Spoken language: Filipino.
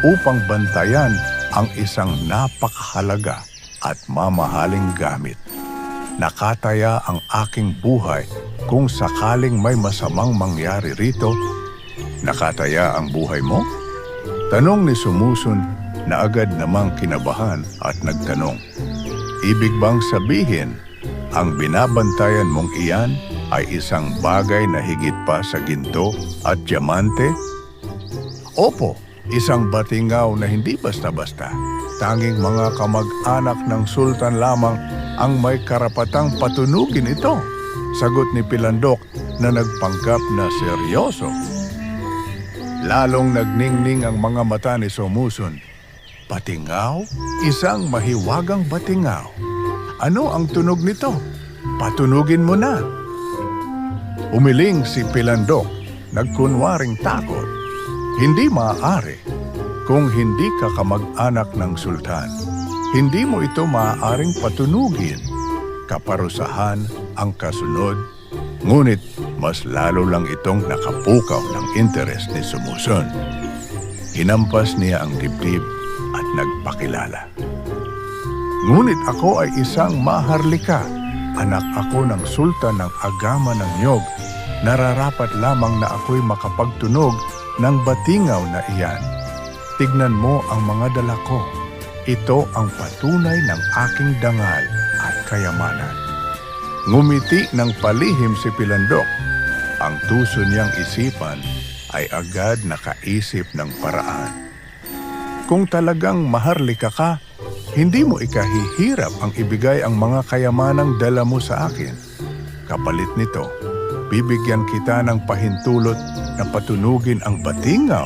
upang bantayan ang isang napakahalaga at mamahaling gamit. Nakataya ang aking buhay kung sakaling may masamang mangyari rito. Nakataya ang buhay mo? Tanong ni Sumusun na agad namang kinabahan at nagtanong. Ibig bang sabihin, ang binabantayan mong iyan ay isang bagay na higit pa sa ginto at diamante? Opo, isang batingaw na hindi basta-basta. Tanging mga kamag-anak ng sultan lamang ang may karapatang patunugin ito. Sagot ni Pilandok na nagpanggap na seryoso. Lalong nagningning ang mga mata ni Somuson. Patingaw? Isang mahiwagang batingaw. Ano ang tunog nito? Patunugin mo na. Umiling si Pilandok, nagkunwaring takot. Hindi maaari kung hindi ka kamag-anak ng sultan. Hindi mo ito maaaring patunugin. Kaparusahan ang kasunod. Ngunit mas lalo lang itong nakapukaw ng interes ni Sumuson. Hinampas niya ang dibdib at nagpakilala. Ngunit ako ay isang maharlika. Anak ako ng sultan ng agama ng Nyog. Nararapat lamang na ako'y makapagtunog ng batingaw na iyan. Tignan mo ang mga dala ko. Ito ang patunay ng aking dangal at kayamanan. Ngumiti ng palihim si Pilandok. Ang tuso niyang isipan ay agad nakaisip ng paraan. Kung talagang maharlika ka, hindi mo ikahihirap ang ibigay ang mga kayamanang dala mo sa akin. Kapalit nito, bibigyan kita ng pahintulot na patunugin ang batingaw